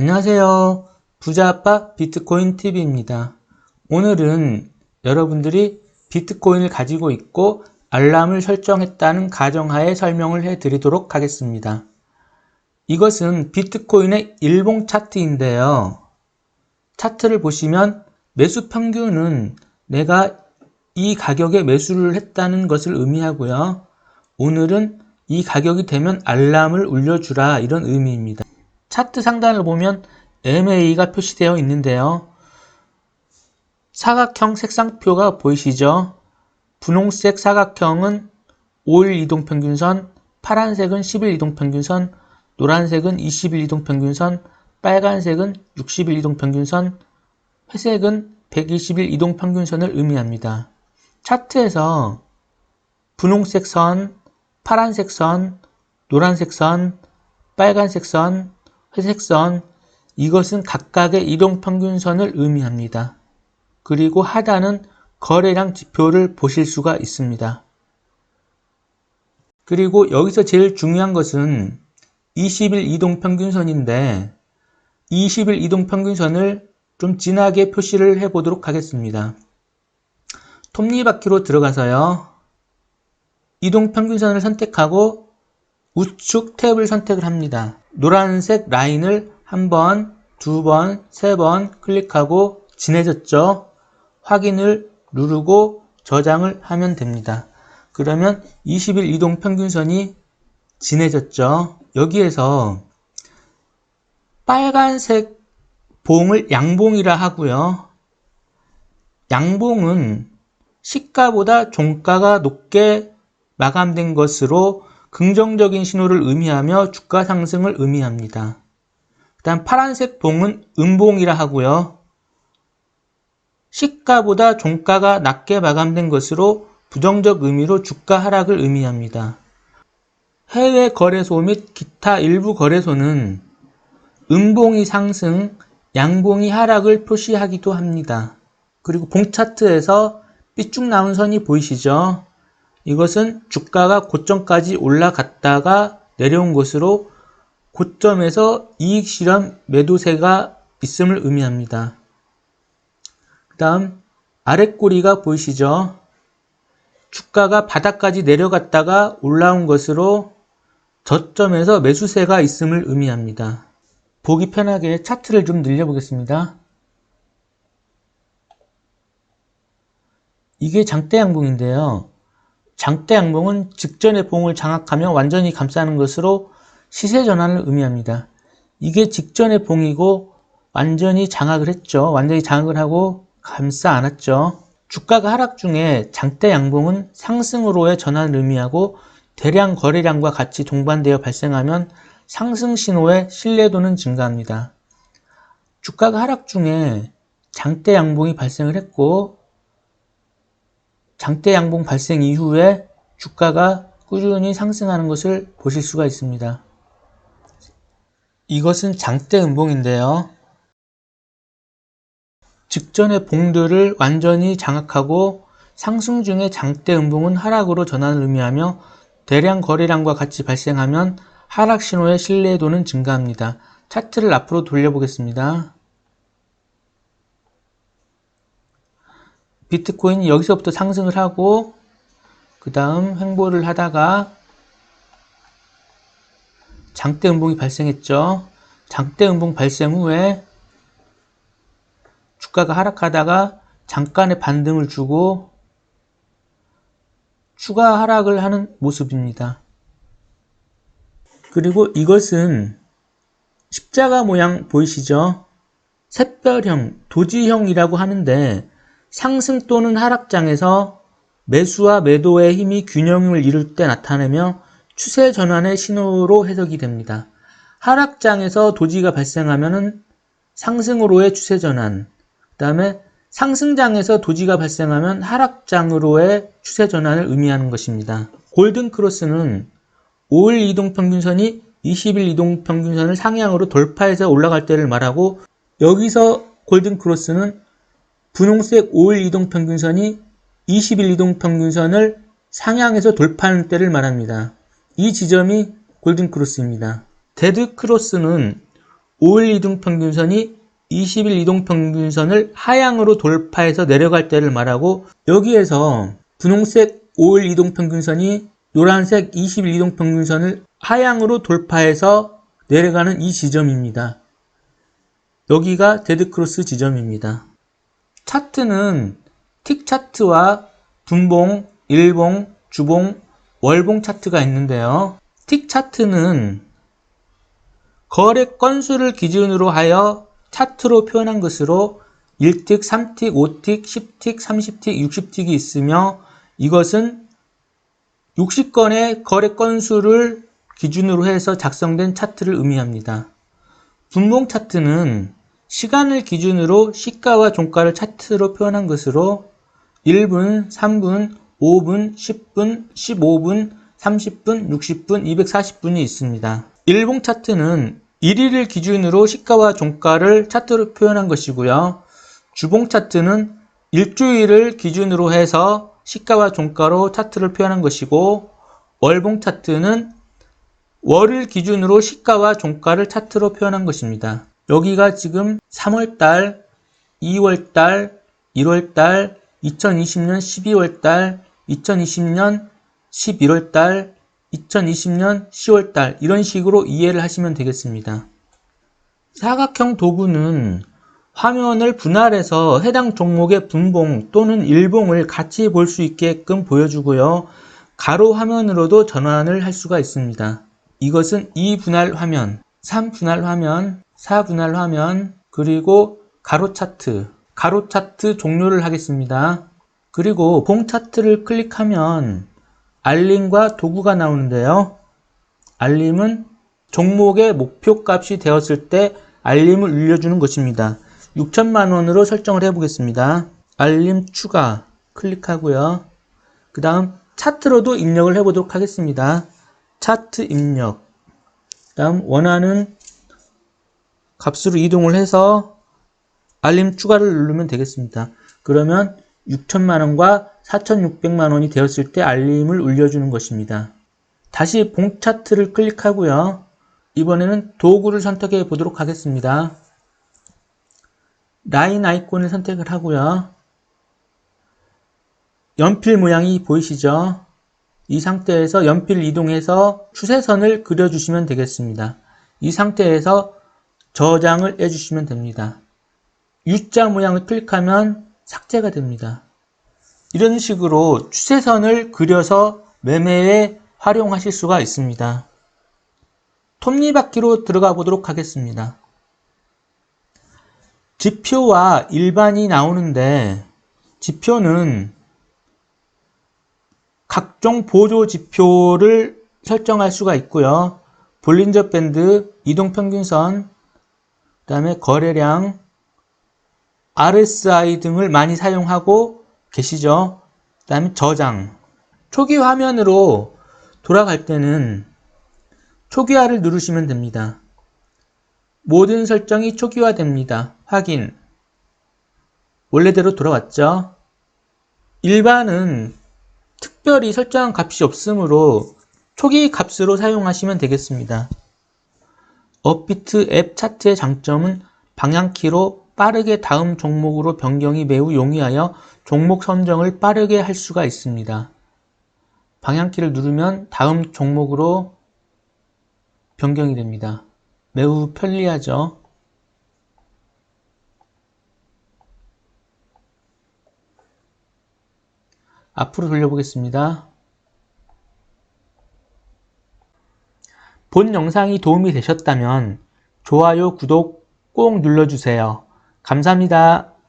안녕하세요. 부자아빠 비트코인 TV입니다. 오늘은 여러분들이 비트코인을 가지고 있고 알람을 설정했다는 가정하에 설명을 해 드리도록 하겠습니다. 이것은 비트코인의 일봉 차트인데요. 차트를 보시면 매수 평균은 내가 이 가격에 매수를 했다는 것을 의미하고요. 오늘은 이 가격이 되면 알람을 울려주라 이런 의미입니다. 차트 상단을 보면 MA가 표시되어 있는데요. 사각형 색상표가 보이시죠? 분홍색 사각형은 5일 이동평균선, 파란색은 10일 이동평균선, 노란색은 20일 이동평균선, 빨간색은 60일 이동평균선, 회색은 120일 이동평균선을 의미합니다. 차트에서 분홍색 선, 파란색 선, 노란색 선, 빨간색 선, 회색 선, 이것은 각각의 이동평균선을 의미합니다. 그리고 하단은 거래량 지표를 보실 수가 있습니다. 그리고 여기서 제일 중요한 것은 20일 이동평균선인데 20일 이동평균선을 좀 진하게 표시를 해 보도록 하겠습니다. 톱니바퀴로 들어가서요. 이동평균선을 선택하고 우측 탭을 선택을 합니다. 노란색 라인을 한 번, 두 번, 세 번 클릭하고 진해졌죠? 확인을 누르고 저장을 하면 됩니다. 그러면 20일 이동 평균선이 진해졌죠? 여기에서 빨간색 봉을 양봉이라 하고요. 양봉은 시가보다 종가가 높게 마감된 것으로 긍정적인 신호를 의미하며 주가 상승을 의미합니다. 일단 파란색 봉은 음봉이라 하고요. 시가보다 종가가 낮게 마감된 것으로 부정적 의미로 주가 하락을 의미합니다. 해외 거래소 및 기타 일부 거래소는 음봉이 상승, 양봉이 하락을 표시하기도 합니다. 그리고 봉 차트에서 삐쭉 나온 선이 보이시죠? 이것은 주가가 고점까지 올라갔다가 내려온 것으로 고점에서 이익 실현 매도세가 있음을 의미합니다. 그 다음 아래 꼬리가 보이시죠? 주가가 바닥까지 내려갔다가 올라온 것으로 저점에서 매수세가 있음을 의미합니다. 보기 편하게 차트를 좀 늘려보겠습니다. 이게 장대 양봉인데요. 장대 양봉은 직전의 봉을 장악하며 완전히 감싸는 것으로 시세 전환을 의미합니다. 이게 직전의 봉이고 완전히 장악을 했죠. 완전히 장악을 하고 감싸 안았죠. 주가가 하락 중에 장대 양봉은 상승으로의 전환을 의미하고 대량 거래량과 같이 동반되어 발생하면 상승 신호의 신뢰도는 증가합니다. 주가가 하락 중에 장대 양봉이 발생을 했고 장대 양봉 발생 이후에 주가가 꾸준히 상승하는 것을 보실 수가 있습니다. 이것은 장대 음봉인데요. 직전의 봉들을 완전히 장악하고 상승 중의 장대 음봉은 하락으로 전환을 의미하며 대량 거래량과 같이 발생하면 하락 신호의 신뢰도는 증가합니다. 차트를 앞으로 돌려보겠습니다. 비트코인이 여기서부터 상승을 하고 그 다음 횡보를 하다가 장대 음봉이 발생했죠. 장대 음봉 발생 후에 주가가 하락하다가 잠깐의 반등을 주고 추가 하락을 하는 모습입니다. 그리고 이것은 십자가 모양 보이시죠? 샛별형, 도지형이라고 하는데 상승 또는 하락장에서 매수와 매도의 힘이 균형을 이룰 때 나타내며 추세 전환의 신호로 해석이 됩니다. 하락장에서 도지가 발생하면 상승으로의 추세 전환, 그 다음에 상승장에서 도지가 발생하면 하락장으로의 추세 전환을 의미하는 것입니다. 골든 크로스는 5일 이동평균선이 20일 이동평균선을 상향으로 돌파해서 올라갈 때를 말하고 여기서 골든 크로스는 분홍색 5일 이동평균선이 20일 이동평균선을 상향해서 돌파하는 때를 말합니다. 이 지점이 골든 크로스입니다. 데드 크로스는 5일 이동평균선이 20일 이동평균선을 하향으로 돌파해서 내려갈 때를 말하고 여기에서 분홍색 5일 이동평균선이 노란색 20일 이동평균선을 하향으로 돌파해서 내려가는 이 지점입니다. 여기가 데드크로스 지점입니다. 차트는 틱 차트와 분봉, 일봉, 주봉, 월봉 차트가 있는데요. 틱 차트는 거래 건수를 기준으로 하여 차트로 표현한 것으로 1틱, 3틱, 5틱, 10틱, 30틱, 60틱이 있으며 이것은 60건의 거래 건수를 기준으로 해서 작성된 차트를 의미합니다. 분봉 차트는 시간을 기준으로 시가와 종가를 차트로 표현한 것으로 1분, 3분, 5분, 10분, 15분, 30분, 60분, 240분이 있습니다. 일봉 차트는 1일을 기준으로 시가와 종가를 차트로 표현한 것이고요. 주봉 차트는 일주일을 기준으로 해서 시가와 종가로 차트를 표현한 것이고 월봉 차트는 월을 기준으로 시가와 종가를 차트로 표현한 것입니다. 여기가 지금 3월달, 2월달, 1월달, 2020년 12월달, 2020년 11월달, 2020년 10월달 이런 식으로 이해를 하시면 되겠습니다. 사각형 도구는 화면을 분할해서 해당 종목의 분봉 또는 일봉을 같이 볼 수 있게끔 보여주고요. 가로 화면으로도 전환을 할 수가 있습니다. 이것은 2분할 화면, 3분할 화면, 4분할 화면, 그리고 가로 차트, 가로 차트 종료를 하겠습니다. 그리고 봉 차트를 클릭하면 알림과 도구가 나오는데요. 알림은 종목의 목표 값이 되었을 때 알림을 울려주는 것입니다. 6천만 원으로 설정을 해 보겠습니다. 알림 추가 클릭하고요. 그 다음 차트로도 입력을 해 보도록 하겠습니다. 차트 입력. 그 다음 원하는 값으로 이동을 해서 알림 추가를 누르면 되겠습니다. 그러면 6천만 원과 4,600만 원이 되었을 때 알림을 울려주는 것입니다. 다시 봉 차트를 클릭하고요. 이번에는 도구를 선택해 보도록 하겠습니다. 라인 아이콘을 선택을 하고요. 연필 모양이 보이시죠? 이 상태에서 연필 이동해서 추세선을 그려주시면 되겠습니다. 이 상태에서 저장을 해주시면 됩니다. U자 모양을 클릭하면 삭제가 됩니다. 이런 식으로 추세선을 그려서 매매에 활용하실 수가 있습니다. 톱니바퀴로 들어가 보도록 하겠습니다. 지표와 일반이 나오는데 지표는 각종 보조 지표를 설정할 수가 있고요. 볼린저 밴드, 이동평균선, 그 다음에 거래량, RSI 등을 많이 사용하고 계시죠. 그 다음에 저장. 초기 화면으로 돌아갈 때는 초기화를 누르시면 됩니다. 모든 설정이 초기화됩니다. 확인. 원래대로 돌아왔죠. 일반은 특별히 설정한 값이 없으므로 초기 값으로 사용하시면 되겠습니다. 업비트 앱 차트의 장점은 방향키로 빠르게 다음 종목으로 변경이 매우 용이하여 종목 선정을 빠르게 할 수가 있습니다. 방향키를 누르면 다음 종목으로 변경이 됩니다. 매우 편리하죠. 앞으로 돌려보겠습니다. 본 영상이 도움이 되셨다면 좋아요, 구독 꼭 눌러주세요. 감사합니다.